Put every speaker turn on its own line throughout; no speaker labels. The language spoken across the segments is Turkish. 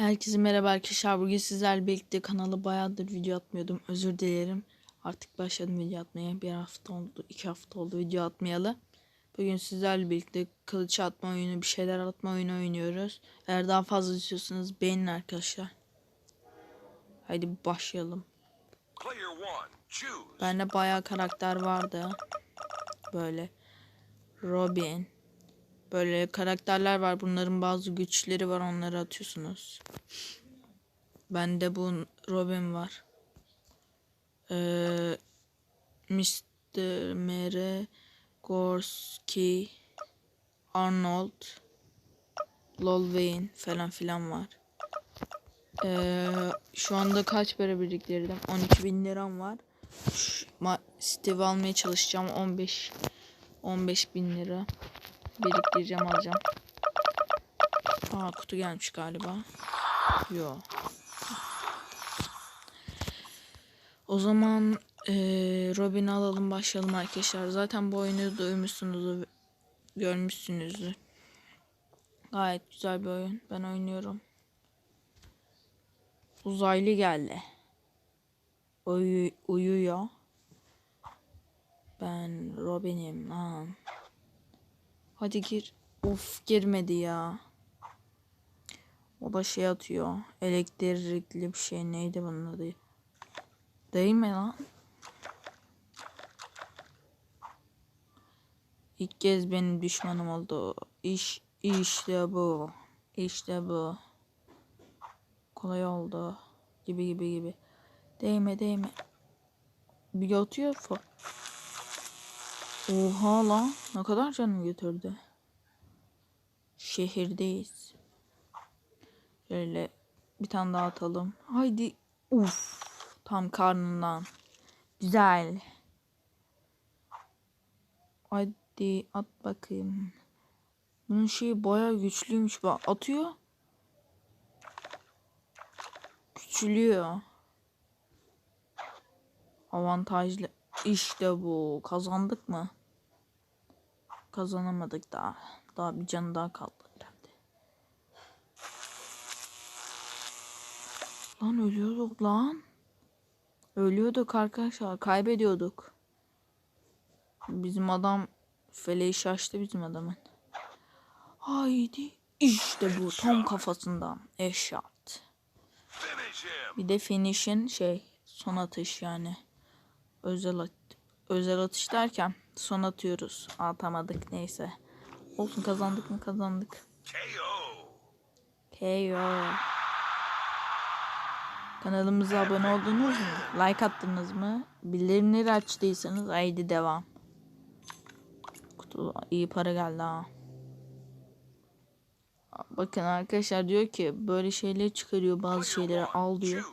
Herkese merhaba arkadaşlar. Bugün sizlerle birlikte kanalı bayağıdır video atmıyordum. Özür dilerim. Artık başladım video atmaya. Bir hafta oldu, iki hafta oldu video atmayalı. Bugün sizlerle birlikte kılıç atma oyunu, bir şeyler atma oyunu oynuyoruz. Eğer daha fazla istiyorsanız beğenin arkadaşlar. Haydi başlayalım. Bende bayağı karakter vardı. Böyle Robin. Böyle karakterler var. Bunların bazı güçleri var. Onları atıyorsunuz. Bende bu Robin var. Ee, Mr. Mere Gorski Arnold Lolwyn falan filan var. Ee, şu anda kaç para biriktirdim? 12 bin liram var. Steve almaya çalışacağım. 15 15 bin lira biriktireceğim alacağım. Aa kutu gelmiş galiba. Yo. O zaman eee Robin'i alalım başlayalım arkadaşlar. Zaten bu oyunu duymuşsunuzdur, görmüşsünüzdür. Gayet güzel bir oyun. Ben oynuyorum. Uzaylı geldi. Uyu uyuyor. Ben Robin'im lan. Hadi gir. Uf girmedi ya. O da şey atıyor. Elektrikli bir şey neydi bunun adı? Değil mi lan? İlk kez benim düşmanım oldu. İş işte bu. İşte bu. Kolay oldu. Gibi gibi gibi. Değme değme. Bir atıyor. Oha lan. Ne kadar canım götürdü. Şehirdeyiz. Şöyle bir tane daha atalım. Haydi. Uf. Tam karnından. Güzel. Hadi at bakayım. Bunun şeyi bayağı güçlüymüş. Bak atıyor. Küçülüyor. Avantajlı. İşte bu. Kazandık mı? Kazanamadık daha. Daha bir can daha kaldı herhalde. Lan ölüyorduk lan. Ölüyorduk arkadaşlar. Kaybediyorduk. Bizim adam feleği şaştı bizim adamın. Haydi. İşte bu. Tam kafasından. Eşat. Bir de finish'in şey son atış yani. Özel at özel atış derken son atıyoruz. Atamadık neyse. Olsun kazandık mı kazandık.
KO.
KO. Kanalımıza abone oldunuz mu? Like attınız mı? Bildirimleri açtıysanız haydi devam. Kutu iyi para geldi ha. Bakın arkadaşlar diyor ki böyle şeyleri çıkarıyor bazı şeyleri al diyor.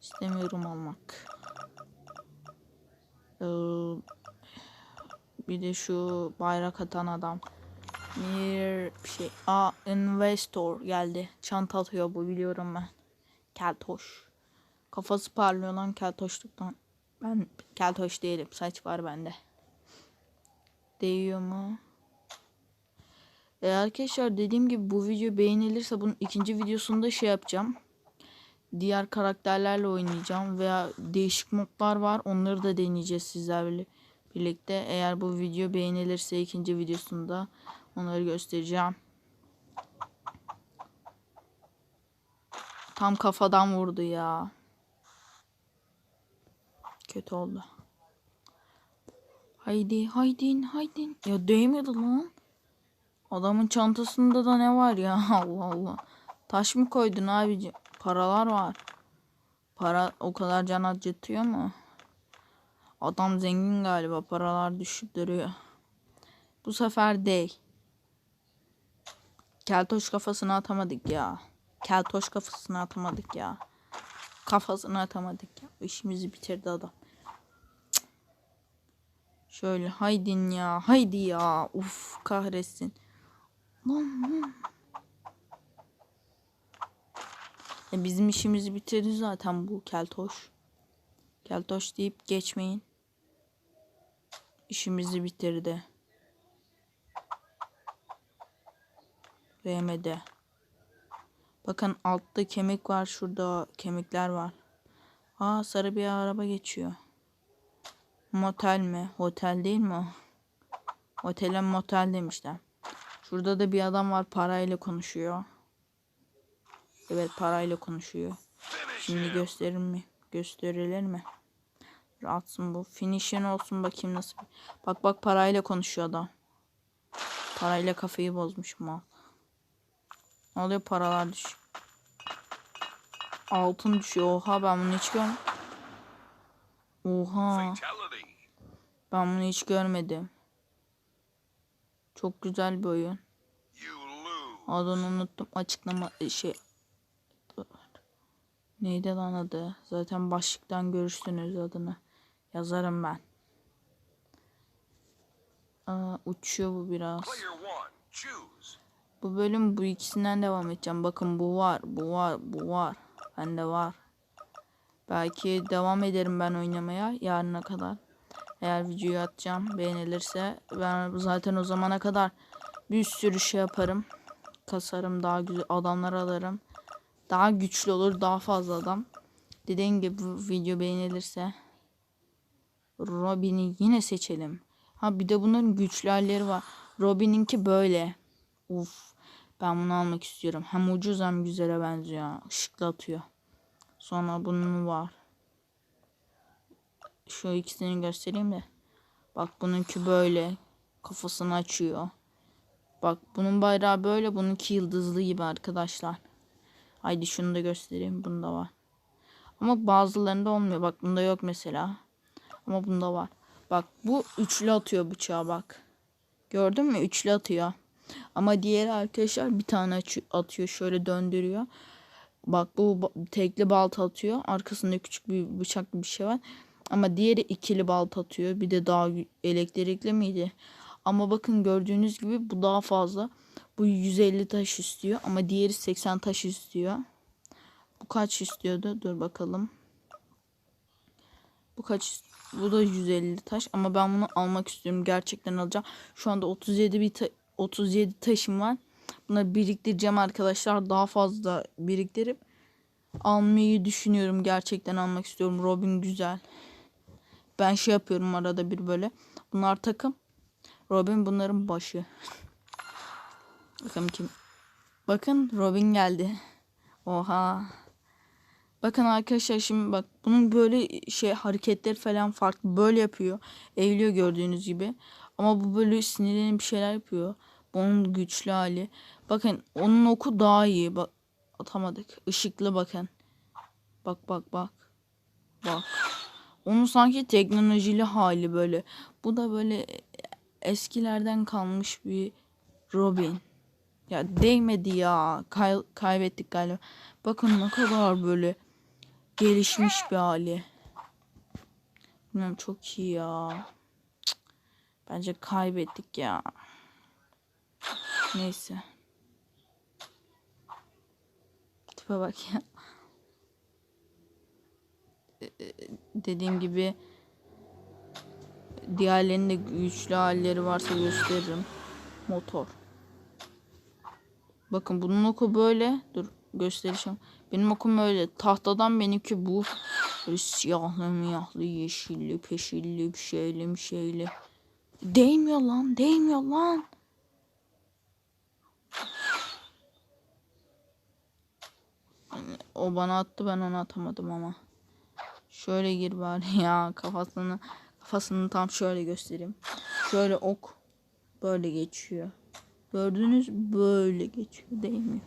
İstemiyorum almak. Ee, bir de şu bayrak atan adam. Bir şey. Aa investor geldi. Çanta atıyor bu biliyorum ben. Keltoş. Kafası parlıyor lan keltoşluktan. Ben keltoş değilim. Saç var bende. Değiyor mu? E arkadaşlar dediğim gibi bu video beğenilirse bunun ikinci videosunda şey yapacağım diğer karakterlerle oynayacağım veya değişik modlar var onları da deneyeceğiz sizlerle birlikte. Eğer bu video beğenilirse ikinci videosunda onları göstereceğim. Tam kafadan vurdu ya. Kötü oldu. Haydi haydin haydin. Ya değmedi lan. Adamın çantasında da ne var ya Allah Allah. Taş mı koydun abici? Paralar var. Para o kadar can acıtıyor mu? Adam zengin galiba. Paralar düşüp duruyor. Bu sefer değil. Keltoş kafasını atamadık ya. Keltoş kafasını atamadık ya. Kafasını atamadık ya. İşimizi bitirdi adam. Şöyle haydin ya. Haydi ya. Uf kahretsin. Lan lan. E bizim işimizi bitirdi zaten bu keltoş. Keltoş deyip geçmeyin. İşimizi bitirdi. Değmedi. Bakın altta kemik var. Şurada kemikler var. Aa sarı bir araba geçiyor. Motel mi? Otel değil mi o? Otele motel demişler. Şurada da bir adam var parayla konuşuyor. Evet parayla konuşuyor. Şimdi gösterir mi? Gösterilir mi? Atsın bu. Finish'in olsun bakayım nasıl. Bak bak parayla konuşuyor adam. Parayla kafayı bozmuş mal. Ne oluyor paralar düş. Altın düşüyor. Oha ben bunu hiç gör. Oha ben bunu hiç görmedim. Çok güzel bir oyun. Adını unuttum. Açıklama şey. Neydi lan adı? Zaten başlıktan görürsünüz adını. Yazarım ben. Aa, uçuyor bu biraz. Bu bölüm bu ikisinden devam edeceğim. Bakın bu var, bu var, bu var. Bende var. Belki devam ederim ben oynamaya yarına kadar. Eğer videoyu atacağım beğenilirse ben zaten o zamana kadar bir sürü şey yaparım. Kasarım daha güzel adamlar alırım. Daha güçlü olur daha fazla adam. Dediğim gibi bu video beğenilirse Robin'i yine seçelim. Ha bir de bunların güçlü halleri var. Robin'inki böyle. Uf. Ben bunu almak istiyorum. Hem ucuz hem güzele benziyor. Işıklı atıyor. Sonra bunun var. Şu ikisini göstereyim de. Bak bununki böyle. Kafasını açıyor. Bak bunun bayrağı böyle. Bununki yıldızlı gibi arkadaşlar. Haydi şunu da göstereyim. Bunda var. Ama bazılarında olmuyor. Bak bunda yok mesela. Ama bunda var. Bak bu üçlü atıyor bıçağı bak. Gördün mü? Üçlü atıyor. Ama diğeri arkadaşlar bir tane atıyor. Şöyle döndürüyor. Bak bu tekli balta atıyor. Arkasında küçük bir bıçaklı bir şey var. Ama diğeri ikili balta atıyor. Bir de daha elektrikli miydi? Ama bakın gördüğünüz gibi bu daha fazla. Bu 150 taş istiyor. Ama diğeri 80 taş istiyor. Bu kaç istiyordu? Dur bakalım. Bu kaç? Bu da 150 taş ama ben bunu almak istiyorum. Gerçekten alacağım. Şu anda 37 bir ta- 37 taşım var. Bunları biriktireceğim arkadaşlar. Daha fazla biriktirip almayı düşünüyorum. Gerçekten almak istiyorum. Robin güzel. Ben şey yapıyorum arada bir böyle. Bunlar takım. Robin bunların başı. Bakın kim? Bakın Robin geldi. Oha. Bakın arkadaşlar şimdi bak bunun böyle şey hareketleri falan farklı böyle yapıyor. Eğiliyor gördüğünüz gibi. Ama bu böyle sinirlenip bir şeyler yapıyor. Bunun güçlü hali. Bakın onun oku daha iyi. Bak atamadık. Işıklı bakın. Bak bak bak. Bak. Onun sanki teknolojili hali böyle. Bu da böyle eskilerden kalmış bir Robin. Ya değmedi ya. Kay- kaybettik galiba. Bakın ne kadar böyle gelişmiş bir hali. Bilmiyorum çok iyi ya. Bence kaybettik ya. Neyse. Tipe bak ya. Dediğim gibi diğerlerinin de güçlü halleri varsa gösteririm. Motor. Bakın bunun oku böyle. Dur göstereceğim. Benim okum öyle. Tahtadan benimki bu. Böyle siyahlı miyahlı yeşilli peşilli bir şeyli bir şeyli. Değmiyor lan değmiyor lan. O bana attı ben ona atamadım ama. Şöyle gir bari ya kafasını kafasını tam şöyle göstereyim. Şöyle ok böyle geçiyor. Gördünüz böyle geçiyor değmiyor.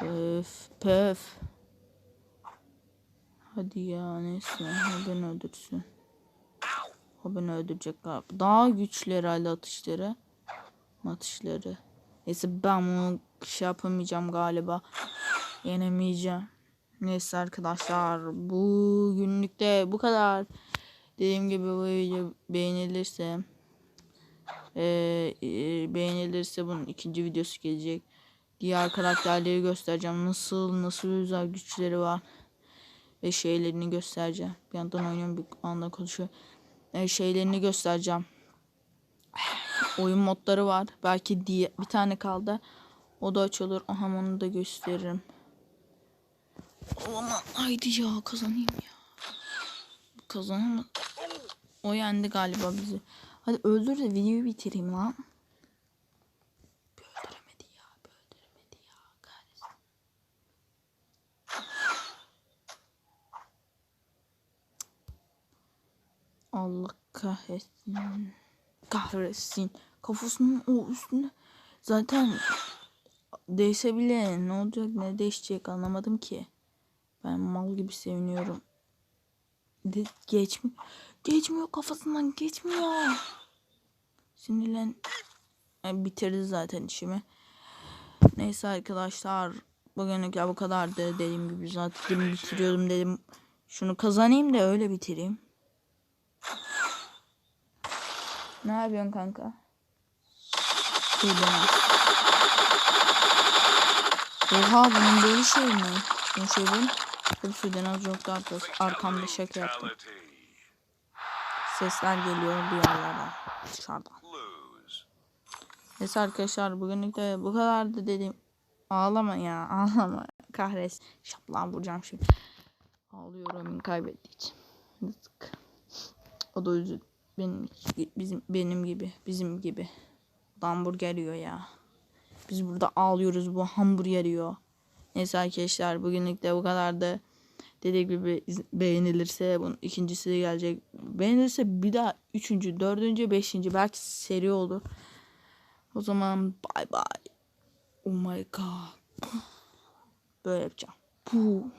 Öf pöf. Hadi ya neyse o beni öldürsün. O beni öldürecek galiba. Daha güçlü herhalde atışları. Atışları. Neyse ben bunu şey yapamayacağım galiba. Yenemeyeceğim. Neyse arkadaşlar bugünlük de bu kadar. Dediğim gibi bu video beğenilirse ee, e, beğenilirse bunun ikinci videosu gelecek. Diğer karakterleri göstereceğim. Nasıl nasıl özel güçleri var. Ve şeylerini göstereceğim. Bir yandan oynuyorum bir anda konuşuyorum. Ee, şeylerini göstereceğim. Oyun modları var. Belki diye bir tane kaldı. O da açılır. Aha onu da gösteririm. Aman haydi ya kazanayım ya. Kazanamadım. O yendi galiba bizi. Hadi öldür de videoyu bitireyim lan. Bir öldüremedi ya. Bir öldüremedi ya. Kahretsin. Allah kahretsin. Kahretsin. Kafasının o üstünde. Zaten değse bile ne olacak ne değişecek anlamadım ki. Ben mal gibi seviniyorum. De geçmi geçmiyor kafasından geçmiyor. Sinirlen E, bitirdi zaten işimi. Neyse arkadaşlar bugünlük ya bu kadardı dediğim gibi zaten bitiriyordum dedim. Şunu kazanayım da öyle bitireyim. Ne yapıyorsun kanka? Deme. Oha bunun böyle şey mi? Bu şey bu. Suydan az yoktu. Arkamda şaka yaptım. Sesler geliyor bir yerlerden. Dışarıdan. Neyse arkadaşlar bugünlük de bu kadardı dedim. Ağlama ya ağlama. Kahres. Şaplan vuracağım şimdi. Ağlıyorum kaybettiği için. Yazık. O da üzül. Benim, bizim, benim gibi. Bizim gibi. Hamburger yiyor ya. Biz burada ağlıyoruz bu hamburger yiyor. Neyse arkadaşlar bugünlük de bu kadardı. Dediğim gibi beğenilirse bunun ikincisi de gelecek. Beğenilirse bir daha üçüncü, dördüncü, beşinci belki seri olur. O zaman bye bye. Oh my god. Böyle yapacağım. Puh.